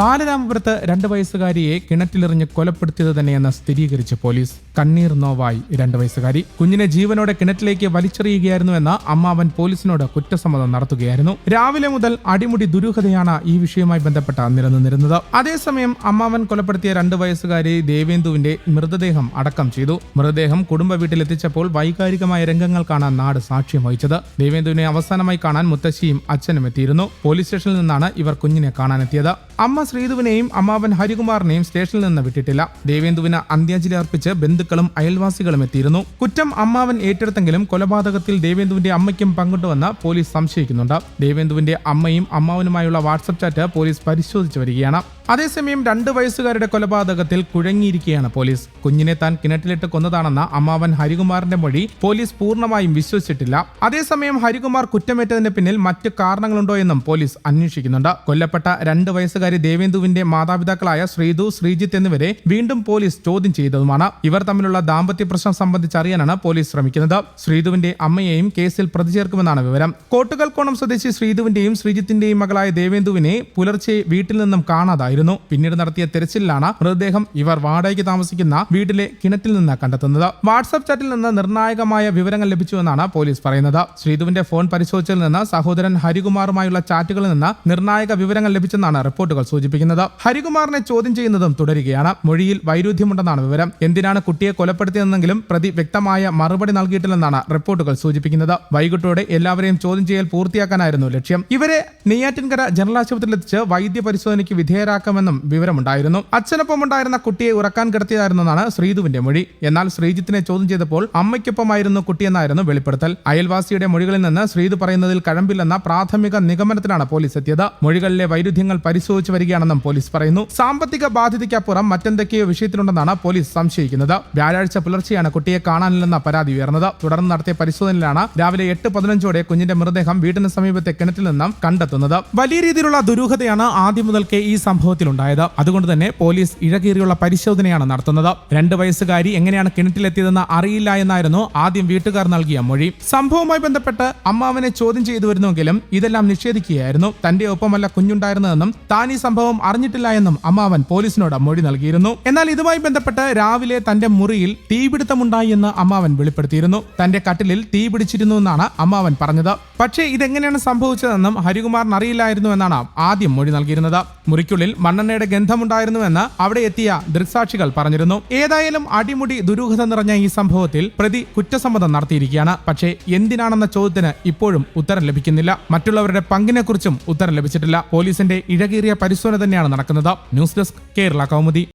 ബാലരാമപുരത്ത് രണ്ട് വയസ്സുകാരിയെ കിണറ്റിലെറിഞ്ഞ് കൊലപ്പെടുത്തിയത് തന്നെയെന്ന് സ്ഥിരീകരിച്ച് പോലീസ്. കണ്ണീർ നോവായി രണ്ട് വയസ്സുകാരി. കുഞ്ഞിനെ ജീവനോടെ കിണറ്റിലേക്ക് വലിച്ചെറിയുകയായിരുന്നുവെന്ന് അമ്മാവൻ പോലീസിനോട് കുറ്റസമ്മതം നടത്തുകയായിരുന്നു. രാവിലെ മുതൽ അടിമുടി ദുരൂഹതയാണ് ഈ വിഷയവുമായി ബന്ധപ്പെട്ട നിലനിന്നിരുന്നത്. അതേസമയം അമ്മാവൻ കൊലപ്പെടുത്തിയ രണ്ട് വയസ്സുകാരി ദേവേന്ദുവിന്റെ മൃതദേഹം അടക്കം ചെയ്തു. മൃതദേഹം കുടുംബ വീട്ടിലെത്തിച്ചപ്പോൾ വൈകാരികമായ രംഗങ്ങൾക്കാണ് നാട് സാക്ഷ്യം വഹിച്ചത്. ദേവേന്ദുവിനെ അവസാനമായി കാണാൻ മുത്തശ്ശിയും അച്ഛനും എത്തിയിരുന്നു. പോലീസ് സ്റ്റേഷനിൽ നിന്നാണ് ഇവർ കുഞ്ഞിനെ കാണാനെത്തിയത്. അമ്മ ശ്രീധുവിനെയും അമ്മാവൻ ഹരികുമാറിനെയും സ്റ്റേഷനിൽ നിന്ന് വിട്ടിട്ടില്ല. ദേവേന്ദുവിന് അന്ത്യാഞ്ജലി അർപ്പിച്ച് ബന്ധുക്കളും അയൽവാസികളും എത്തിയിരുന്നു. കുറ്റം അമ്മാവൻ ഏറ്റെടുത്തെങ്കിലും കൊലപാതകത്തിൽ ദേവേന്ദുവിന്റെ അമ്മയ്ക്കും പങ്കിട്ടുവെന്ന് പോലീസ് സംശയിക്കുന്നുണ്ട്. ദേവേന്ദുവിന്റെ അമ്മയും അമ്മാവനുമായുള്ള വാട്സപ്പ് ചാറ്റ് പോലീസ് പരിശോധിച്ചു വരികയാണ്. അതേസമയം രണ്ട് വയസ്സുകാരുടെ കൊലപാതകത്തിൽ കുഴങ്ങിയിരിക്കുകയാണ് പോലീസ്. കുഞ്ഞിനെ താൻ കിണറ്റിലിട്ട് കൊന്നതാണെന്ന അമ്മാവൻ ഹരികുമാറിന്റെ മൊഴി പോലീസ് പൂർണമായും വിശ്വസിച്ചിട്ടില്ല. അതേസമയം ഹരികുമാർ കുറ്റമേറ്റതിന് പിന്നിൽ മറ്റ് കാരണങ്ങളുണ്ടോ എന്നും പോലീസ് അന്വേഷിക്കുന്നുണ്ട്. കൊല്ലപ്പെട്ട രണ്ട് വയസ്സുകാരി ദേവേന്ദുവിന്റെ മാതാപിതാക്കളായ ശ്രീതു ശ്രീജിത്ത് എന്നിവരെ വീണ്ടും പോലീസ് ചോദ്യം ചെയ്തതുമാണ്. ഇവർ തമ്മിലുള്ള ദാമ്പത്യ പ്രശ്നം സംബന്ധിച്ച് അറിയാനാണ് പോലീസ് ശ്രമിക്കുന്നത്. ശ്രീതുവിന്റെ അമ്മയെയും കേസിൽ പ്രതി ചേർക്കുമെന്നാണ് വിവരം. കോട്ടുകൽക്കോണം സ്വദേശി ശ്രീതുവിന്റെയും ശ്രീജിത്തിന്റെയും മകളായ ദേവേന്ദുവിനെ പുലർച്ചെ വീട്ടിൽ നിന്നും കാണാതായിരുന്നു. പിന്നീട് നടത്തിയ തെരച്ചിലിലാണ് മൃതദേഹം ഇവർ വാടകയ്ക്ക് താമസിക്കുന്ന വീട്ടിലെ കിണറ്റിൽ നിന്ന് കണ്ടെത്തുന്നത്. വാട്സ്ആപ്പ് ചാറ്റിൽ നിന്ന് നിർണായകമായ വിവരങ്ങൾ ലഭിച്ചുവെന്നാണ് പോലീസ് പറയുന്നത്. ശ്രീധുവിന്റെ ഫോൺ പരിശോധിച്ചതിൽ നിന്ന് സഹോദരൻ ഹരികുമാറുമായുള്ള ചാറ്റുകളിൽ നിന്ന് നിർണായക വിവരങ്ങൾ ലഭിച്ചെന്നാണ് റിപ്പോർട്ടുകൾ സൂചിപ്പിക്കുന്നത്. ഹരികുമാറിനെ ചോദ്യം ചെയ്യുന്നതും തുടരുകയാണ്. മൊഴിയിൽ വൈരുദ്ധ്യമുണ്ടെന്നാണ് വിവരം. എന്തിനാണ് കുട്ടിയെ കൊലപ്പെടുത്തിയതെന്നെങ്കിലും പ്രതി വ്യക്തമായ മറുപടി നൽകിയിട്ടില്ലെന്നാണ് റിപ്പോർട്ടുകൾ സൂചിപ്പിക്കുന്നത്. വൈകിട്ടോടെ എല്ലാവരെയും ചോദ്യം ചെയ്യൽ പൂർത്തിയാക്കാനായിരുന്നു ലക്ഷ്യം. ഇവരെ നെയ്യാറ്റിൻകര ജനറൽ ആശുപത്രിയിൽ എത്തിച്ച് വൈദ്യ വിധേയരാക്കാമെന്നും വിവരമുണ്ടായിരുന്നു. അച്ഛനൊപ്പം ഉണ്ടായിരുന്ന കുട്ടിയെ ഉറക്കാൻ കിടത്തിയതായിരുന്നെന്നാണ് ശ്രീധുവിന്റെ മൊഴി. എന്നാൽ ശ്രീജിത്തിനെ ചോദ്യം ചെയ്തപ്പോൾ അമ്മയ്ക്കൊപ്പമായിരുന്നു കുട്ടിയെന്നായിരുന്നു വെളിപ്പെടുത്തൽ. അയൽവാസിയുടെ മൊഴികളിൽ നിന്ന് ശ്രീധു പറയുന്നതിൽ കഴമ്പില്ലെന്ന പ്രാഥമിക നിഗമനത്തിലാണ് പോലീസ് എത്തിയത്. മൊഴികളിലെ വൈരുദ്ധ്യങ്ങൾ പരിശോധിച്ചു വരികയാണെന്നും പോലീസ് പറയുന്നു. സാമ്പത്തിക ബാധ്യതയ്ക്കപ്പുറം മറ്റെന്തൊക്കെയോ വിഷയത്തിലുണ്ടെന്നാണ് പോലീസ് സംശയിക്കുന്നത്. വ്യാഴാഴ്ച പുലർച്ചെയാണ് കുട്ടിയെ കാണാനില്ലെന്ന പരാതി ഉയർന്നത്. തുടർന്ന് നടത്തിയ പരിശോധനയിലാണ് രാവിലെ എട്ട് പതിനഞ്ചോടെ കുഞ്ഞിന്റെ മൃതദേഹം വീടിന് സമീപത്തെ കിണറ്റിൽ നിന്നും കണ്ടെത്തുന്നത്. വലിയ രീതിയിലുള്ള ദുരൂഹതയാണ് ആദ്യം മുതൽക്കേ ഈ സംഭവത്തിലുണ്ടായത്. അതുകൊണ്ട് തന്നെ പോലീസ് ഇഴകീറിയുള്ള പരിശോധനയാണ് നടത്തുന്നത്. രണ്ട് വയസ്സുകാരി എങ്ങനെയാണ് കിണറ്റിലെത്തിയതെന്ന് അറിയില്ല എന്നായിരുന്നു ആദ്യം വീട്ടുകാർ നൽകിയ മൊഴി. സംഭവവുമായി ബന്ധപ്പെട്ട് അമ്മാവനെ ചോദ്യം ചെയ്തു വരുന്നുവെങ്കിലും ഇതെല്ലാം നിഷേധിക്കുകയായിരുന്നു. തന്റെ ഒപ്പമല്ല കുഞ്ഞുണ്ടായിരുന്നതെന്നും താൻ ഈ സംഭവം അറിഞ്ഞിട്ടില്ല എന്നും അമ്മാവൻ പോലീസിനോട് മൊഴി നൽകിയിരുന്നു. എന്നാൽ ഇതുമായി ബന്ധപ്പെട്ട് രാവിലെ തന്റെ മുറിയിൽ തീപിടുത്തമുണ്ടായി എന്ന് അമ്മാവൻ വെളിപ്പെടുത്തിയിരുന്നു. തന്റെ കട്ടിലിൽ തീ പിടിച്ചിരുന്നു എന്നാണ് അമ്മാവൻ പറഞ്ഞത്. പക്ഷേ ഇതെങ്ങനെയാണ് സംഭവിച്ചതെന്നും ഹരികുമാറിന് അറിയില്ലായിരുന്നു എന്നാണ് ആദ്യം മൊഴി നൽകിയിരുന്നത്. മുറിക്കുള്ളിൽ മണ്ണെണ്ണയുടെ ഗന്ധമുണ്ടായിരുന്നുവെന്ന് അവിടെ എത്തിയ ദൃക്സാക്ഷികൾ പറഞ്ഞിരുന്നു. ഏതായാലും അടിമുടി ദുരൂഹത നിറഞ്ഞ ഈ സംഭവത്തിൽ പ്രതി കുറ്റസമ്മതം നടത്തിയിരിക്കുകയാണ്. പക്ഷേ എന്തിനാണെന്ന ചോദ്യത്തിന് ഇപ്പോഴും ഉത്തരം ലഭിക്കുന്നില്ല. മറ്റുള്ളവരുടെ പങ്കിനെക്കുറിച്ചും ഉത്തരം ലഭിച്ചിട്ടില്ല. പോലീസിന്റെ ഇഴകീറിയ പരിശോധന തന്നെയാണ് നടക്കുന്നത്. News desk Kerala Kaumudi.